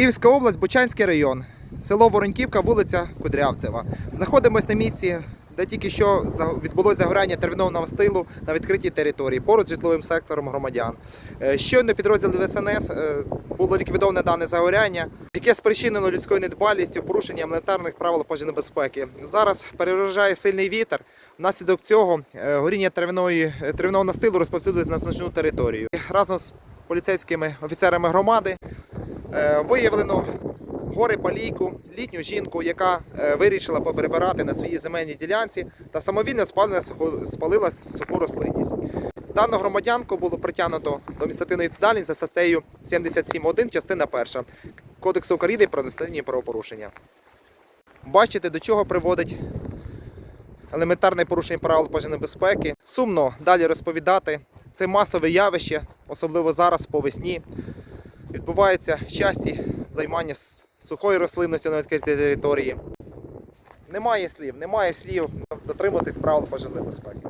Київська область, Бучанський район, село Вороньківка, вулиця Кудрявцева. Знаходимось на місці, де тільки що відбулося загоряння термінового стилу на відкритій території поруч з житловим сектором громадян. Е, Щойно підрозділи ВСНС е, було ліквідоване дане загоряння, яке спричинено людською недбалістю, порушенням елементарних правил пожежної безпеки. Зараз переважає сильний вітер. Внаслідок цього е, горіння травяної, травяного настилу розповсюдилось на значну територію. Разом з поліцейськими офіцерами громади виявлено гори палійку, літню жінку, яка е, вирішила поперебирати на своїй земельній ділянці та самовільно спалила суху рослинність. Дану громадянку було притягнуто до адміністративної відповідальності за статтею 77.1, частина 1 Кодексу України про адміністративні правопорушення. Бачите, до чого приводить елементарне порушення правил пожежної безпеки. Сумно далі розповідати. Це масове явище, особливо зараз по весні. Відбуваються часті займання сухої сухою рослинністю на відкритій території. Немає слів, немає слів дотримуватись правил пожежної безпеки.